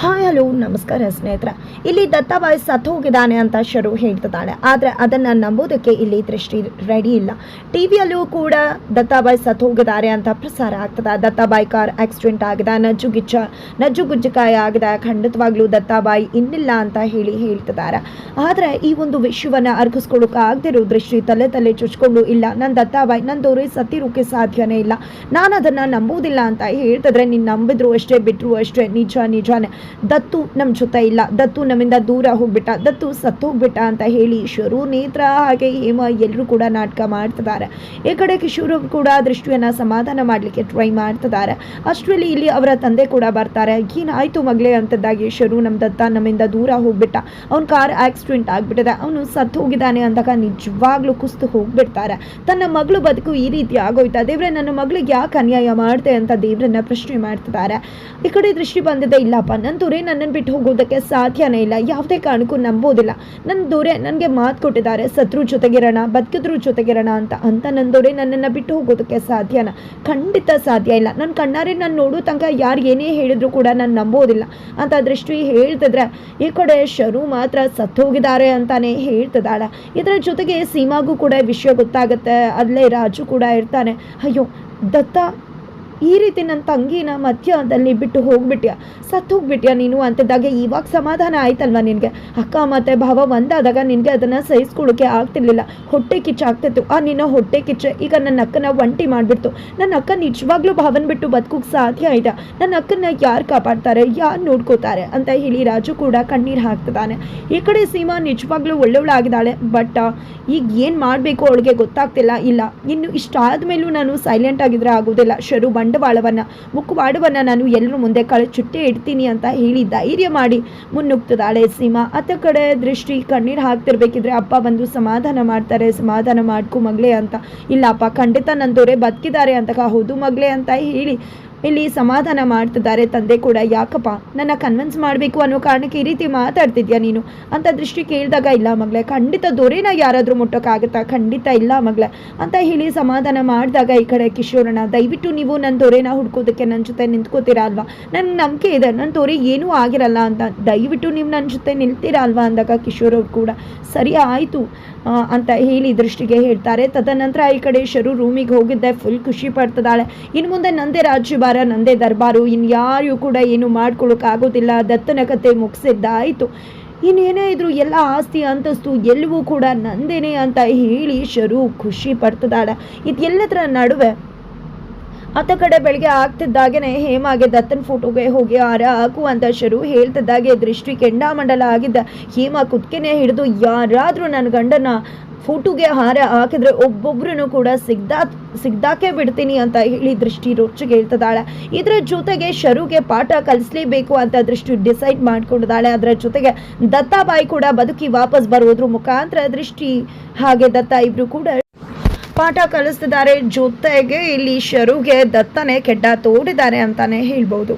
Hi, hello, ನಮಸ್ಕಾರ ಸ್ನೇಹಿತರ. ಇಲ್ಲಿ ದತ್ತಾಬಾಯಿ ಸತ್ತು ಹೋಗಿದ್ದಾನೆ ಅಂತ ಶರು ಹೇಳ್ತಿದ್ದಾಳೆ. ಆದರೆ ಅದನ್ನು ನಂಬೋದಕ್ಕೆ ಇಲ್ಲಿ ದೃಷ್ಟಿ ರೆಡಿ ಇಲ್ಲ. ಟಿ ವಿಯಲ್ಲೂ ಕೂಡ ದತ್ತಾಬಾಯಿ ಸತ್ತು ಹೋಗಿದ್ದಾರೆ ಅಂತ ಪ್ರಸಾರ ಆಗ್ತದೆ. ದತ್ತಾಬಾಯಿ ಕಾರ್ ಆಕ್ಸಿಡೆಂಟ್ ಆಗಿದೆ. ನಜ್ಜುಗಿಚ್ಚ ನಜ್ಜುಗುಜ್ಜಕಾಯ ಆಗಿದೆ. ಖಂಡಿತವಾಗ್ಲೂ ದತ್ತಾಬಾಯಿ ಇನ್ನಿಲ್ಲ ಅಂತ ಹೇಳಿ ಹೇಳ್ತಿದ್ದಾರೆ. ಆದರೆ ಈ ಒಂದು ವಿಷಯವನ್ನು ಅರ್ಗಿಸ್ಕೊಳ್ಳೋಕೆ ಆಗದಿರೋ ದೃಷ್ಟಿ ತಲೆ ತಲೆ ಚುಚ್ಕೊಂಡು ಇಲ್ಲ. ನನ್ನ ದತ್ತಾಬಾಯಿ ದೋರೆ ಸತ್ತಿರೋಕೆ ಸಾಧ್ಯನೇ ಇಲ್ಲ. ನಾನು ಅದನ್ನು ನಂಬೋದಿಲ್ಲ ಅಂತ ಹೇಳ್ತಿದ್ರೆ ನೀನು ನಂಬಿದ್ರು ಅಷ್ಟೇ ಬಿಟ್ಟರು ಅಷ್ಟೇ, ನಿಜ, ನಿಜಾನೇ. ದತ್ತು ನಮ್ಮ ಜೊತೆ ಇಲ್ಲ, ದತ್ತು ನಮ್ಮಿಂದ ದೂರ ಹೋಗ್ಬಿಟ್ಟ, ದತ್ತು ಸತ್ತು ಹೋಗ್ಬಿಟ್ಟ ಅಂತ ಹೇಳಿ ಈಶ್ವರು ನೇತ್ರ ಹಾಗೆ ಹೇಮ ಎಲ್ಲರೂ ಕೂಡ ನಾಟಕ ಮಾಡ್ತಿದ್ದಾರೆ. ಈ ಕಡೆ ಕಿಶೋರ್ ಕೂಡ ದೃಷ್ಟಿಯನ್ನು ಸಮಾಧಾನ ಮಾಡಲಿಕ್ಕೆ ಟ್ರೈ ಮಾಡ್ತಿದ್ದಾರೆ. ಅಷ್ಟರಲ್ಲಿ ಇಲ್ಲಿ ಅವರ ತಂದೆ ಕೂಡ ಬರ್ತಾರೆ. ಏನಾಯ್ತು ಮಗಳೇ ಅಂತದ್ದಾಗಿ ಶರು ನಮ್ಮ ದತ್ತ ನಮ್ಮಿಂದ ದೂರ ಹೋಗ್ಬಿಟ್ಟ. ಅವ್ನ ಕಾರ್ ಆಕ್ಸಿಡೆಂಟ್ ಆಗಿಬಿಟ್ಟಿದೆ. ಅವನು ಸತ್ತು ಹೋಗಿದ್ದಾನೆ ಅಂದಾಗ ನಿಜವಾಗ್ಲೂ ಕುಸ್ತು ಹೋಗ್ಬಿಡ್ತಾರೆ. ತನ್ನ ಮಗಳು ಬದುಕು ಈ ರೀತಿ ಆಗೋಯ್ತಾ? ದೇವ್ರೆ, ನನ್ನ ಮಗಳಿಗೆ ಯಾಕೆ ಅನ್ಯಾಯ ಮಾಡ್ತೆ ಅಂತ ದೇವ್ರನ್ನ ಪ್ರಶ್ನೆ ಮಾಡ್ತಿದ್ದಾರೆ. ಈ ಕಡೆ ದೃಷ್ಟಿ ಬಂದಿದೆ ಇಲ್ಲಪ್ಪ. ನನ್ನ ದೊರೆ ನನ್ನನ್ನು ಬಿಟ್ಟು ಹೋಗೋದಕ್ಕೆ ಸಾಧ್ಯನೇ ಇಲ್ಲ. ಯಾವುದೇ ಕಾರಣಕ್ಕೂ ನಂಬೋದಿಲ್ಲ. ನನ್ನ ದೊರೆ ನನಗೆ ಮಾತು ಕೊಟ್ಟಿದ್ದಾರೆ. ಸತ್ರು ಜೊತೆಗಿರೋಣ, ಬದುಕಿದ್ರು ಜೊತೆಗಿರೋಣ ಅಂತ. ಅಂತ ನನ್ನ ದೊರೆ ನನ್ನನ್ನು ಬಿಟ್ಟು ಹೋಗೋದಕ್ಕೆ ಸಾಧ್ಯನ? ಖಂಡಿತ ಸಾಧ್ಯ ಇಲ್ಲ. ನನ್ನ ಕಣ್ಣಾರೆ ನಾನು ನೋಡೋ ತನಕ ಯಾರು ಏನೇ ಹೇಳಿದ್ರು ಕೂಡ ನಾನು ನಂಬೋದಿಲ್ಲ. ಅಂತ ದೃಷ್ಟಿ ಹೇಳ್ತಿದ್ರೆ, ಈ ಕಡೆ ಶರು ಮಾತ್ರ ಸತ್ತೋಗಿದ್ದಾರೆ ಅಂತಾನೆ ಹೇಳ್ತಿದ್ದಾಳೆ. ಇದರ ಜೊತೆಗೆ ಸೀಮಾಗೂ ಕೂಡ ವಿಷಯ ಗೊತ್ತಾಗುತ್ತೆ. ಅಲ್ಲೇ ರಾಜು ಕೂಡ ಇರ್ತಾನೆ. ಅಯ್ಯೋ, ದತ್ತ ಈ ರೀತಿ ನನ್ನ ತಂಗಿನ ಮಧ್ಯದಲ್ಲಿ ಬಿಟ್ಟು ಹೋಗ್ಬಿಟ್ಯಾ? ಸತ್ತು ಹೋಗ್ಬಿಟ್ಯಾ ನೀನು ಅಂತಿದ್ದಾಗ? ಇವಾಗ ಸಮಾಧಾನ ಆಯ್ತಲ್ವಾ ನಿನಗೆ? ಅಕ್ಕ ಮತ್ತು ಭಾವ ಒಂದಾದಾಗ ನಿನಗೆ ಅದನ್ನು ಸಹಿಸ್ಕೊಳ್ಳೋಕೆ ಆಗ್ತಿರ್ಲಿಲ್ಲ. ಹೊಟ್ಟೆ ಕಿಚ್ಚಾಗ್ತಿತ್ತು ಆ, ನಿನ್ನ ಹೊಟ್ಟೆ ಕಿಚ್ಚೆ. ಈಗ ನನ್ನ ಅಕ್ಕನ ಒಂಟಿ ಮಾಡಿಬಿಡ್ತು. ನನ್ನ ಅಕ್ಕ ನಿಜವಾಗ್ಲೂ ಭಾವನ ಬಿಟ್ಟು ಬದುಕೋಕೆ ಸಾಧ್ಯ ಆಯ್ತಾ? ನನ್ನ ಅಕ್ಕನ ಯಾರು ಕಾಪಾಡ್ತಾರೆ? ಯಾರು ನೋಡ್ಕೋತಾರೆ? ಅಂತ ಹೇಳಿ ರಾಜು ಕೂಡ ಕಣ್ಣೀರು ಹಾಕ್ತಿದ್ದಾನೆ. ಈ ಕಡೆ ಸೀಮಾ ನಿಜವಾಗ್ಲೂ ಒಳ್ಳೆಯವಳಾಗಿದ್ದಾಳೆ ಬಟ್ ಈಗ ಏನು ಮಾಡಬೇಕು ಅವಳಿಗೆ ಗೊತ್ತಾಗ್ತಿಲ್ಲ. ಇಲ್ಲ, ಇನ್ನು ಇಷ್ಟಾದ ಮೇಲೂ ನಾನು ಸೈಲೆಂಟ್ ಆಗಿದ್ರೆ ಆಗೋದಿಲ್ಲ. ಶರು ಬಂಡವಾಳವನ್ನು, ಮುಖವಾಡವನ್ನು ನಾನು ಎಲ್ಲರ ಮುಂದೆ ಕಳಚುಟ್ಟೆ ಇಡ್ತೀನಿ ಅಂತ ಹೇಳಿ ಧೈರ್ಯ ಮಾಡಿ ಮುನ್ನುಗ್ತದಾಳೆ ಸೀಮಾ. ಅತ್ತ ಕಡೆ ದೃಷ್ಟಿ ಕಣ್ಣೀರು ಹಾಕ್ತಿರ್ಬೇಕಿದ್ರೆ ಅಪ್ಪ ಬಂದು ಸಮಾಧಾನ ಮಾಡ್ತಾರೆ. ಸಮಾಧಾನ ಮಾಡ್ಕೊ ಮಗಳೇ ಅಂತ. ಇಲ್ಲಪ್ಪ, ಖಂಡಿತ ನಂದೋರೆ ದೊರೆ ಬದುಕಿದ್ದಾರೆ ಅಂತ. ಹೌದು ಮಗಳೇ ಅಂತ ಹೇಳಿ ಇಲ್ಲಿ ಸಮಾಧಾನ ಮಾಡ್ತಿದ್ದಾರೆ. ತಂದೆ ಕೂಡ, ಯಾಕಪ್ಪ, ನನ್ನ ಕನ್ವಿನ್ಸ್ ಮಾಡಬೇಕು ಅನ್ನೋ ಕಾರಣಕ್ಕೆ ಈ ರೀತಿ ಮಾತಾಡ್ತಿದ್ಯಾ ನೀನು? ಅಂತ ದೃಷ್ಟಿ ಕೇಳಿದಾಗ, ಇಲ್ಲ ಮಗಳೇ, ಖಂಡಿತ ದೊರೆನ ಯಾರಾದರೂ ಮುಟ್ಟೋಕ್ಕಾಗತ್ತಾ? ಖಂಡಿತ ಇಲ್ಲ ಮಗಳೇ, ಅಂತ ಹೇಳಿ ಸಮಾಧಾನ ಮಾಡಿದಾಗ, ಈ ಕಡೆ ಕಿಶೋರಣ ದಯವಿಟ್ಟು ನೀವು ನನ್ನ ದೊರೆನ ಹುಡ್ಕೋದಕ್ಕೆ ನನ್ನ ಜೊತೆ ನಿಂತ್ಕೋತೀರಾ ಅಲ್ವಾ? ನನಗೆ ನಂಬಿಕೆ ಇದೆ ನನ್ನ ದೊರೆ ಏನೂ ಆಗಿರಲ್ಲ ಅಂತ. ದಯವಿಟ್ಟು ನೀವು ನನ್ನ ಜೊತೆ ನಿಲ್ತೀರಾ ಅಲ್ವಾ? ಅಂದಾಗ ಕಿಶೋರ್ ಅವ್ರು ಕೂಡ, ಸರಿ ಆಯಿತು ಅಂತ ಹೇಳಿ ದೃಷ್ಟಿಗೆ ಹೇಳ್ತಾರೆ. ತದನಂತರ ಈ ಕಡೆ ಶರು ರೂಮಿಗೆ ಹೋಗಿದ್ದೆ ಫುಲ್ ಖುಷಿ ಪಡ್ತದಾಳೆ ಇನ್ನು ಮುಂದೆ ನಂದೇ ರಾಜ್ಯಭಾರ ನಂದೇ ದರ್ಬಾರು. ಇನ್ಯಾರು ಕೂಡ ಏನು ಮಾಡ್ಕೊಳ್ಳೋಕ್ಕಾಗೋದಿಲ್ಲ ದತ್ತನ ಕತೆ ಮುಗಿಸಿದ್ದಾಯಿತು. ಇನ್ನೇನೇ ಇದ್ರು ಎಲ್ಲ ಆಸ್ತಿ ಅಂತಸ್ತು ಎಲ್ಲವೂ ಕೂಡ ನಂದೇನೆ ಅಂತ ಹೇಳಿ ಶರು ಖುಷಿ ಪಡ್ತದಾಳ ಇದೆಲ್ಲದರ ನಡುವೆ ಅತ್ತ ಕಡೆ ಬೆಳಿಗ್ಗೆ ಆಗ್ತಿದ್ದಾಗೇನೆ ಹೇಮಾಗೆ ದತ್ತನ ಫೋಟೋಗೆ ಹೋಗಿ ಆರ ಹಾಕು ಅಂತ ಶರು ಹೇಳ್ತಿದ್ದಾಗೆ ದೃಷ್ಟಿ ಕೆಂಡಾಮಂಡಲ ಆಗಿದ್ದ ಹೇಮಾ ಕುತ್ಕೆನೆ ಹಿಡಿದು ಯಾರಾದರೂ ನನ್ನ ಗಂಡನ ಫೋಟೋಗೆ ಹಾರ ಹಾಕಿದ್ರೆ ಒಬ್ಬೊಬ್ರು ಕೂಡ ಸಿಗ್ದಾ ಸಿಗ್ದಾಕೆ ಬಿಡ್ತೀನಿ ಅಂತ ಹೇಳಿ ದೃಷ್ಟಿ ರೊಚ್ಚಿಗೆ ಹೇಳ್ತಿದ್ದಾಳೆ. ಇದರ ಜೊತೆಗೆ ಶರುಗೆ ಪಾಠ ಕಲಿಸ್ಲೇಬೇಕು ಅಂತ ದೃಷ್ಟಿ ಡಿಸೈಡ್ ಮಾಡ್ಕೊಂಡಿದ್ದಾಳೆ. ಅದರ ಜೊತೆಗೆ ದತ್ತಾಬಾಯಿ ಕೂಡ ಬದುಕಿ ವಾಪಸ್ ಬರೋದ್ರ ಮುಖಾಂತರ ದೃಷ್ಟಿ ಹಾಗೆ ದತ್ತ ಇಬ್ರು ಕೂಡ ಪಾಠ ಕಲಿಸ್ತಿದ್ದಾರೆ. ಜೊತೆಗೆ ಇಲ್ಲಿ ಶರುಗೆ ದತ್ತನೆ ಕೆಡ್ಡ ತೋಡಿದ್ದಾರೆ ಅಂತಾನೆ ಹೇಳ್ಬೋದು.